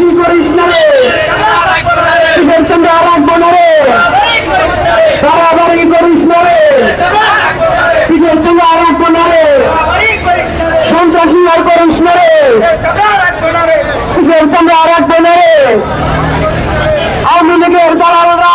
বেশি করিস না রে। শিবের চন্দ্র রাখব না রে। বাড়াবাড়ি করিস না রে। শিবের চন্দ্র রাখব না রে। সন্ত্রাসী আর করিস না রে। শিবের চন্দ্র রাখব না রে। আওয়ামী লীগের দালালরা।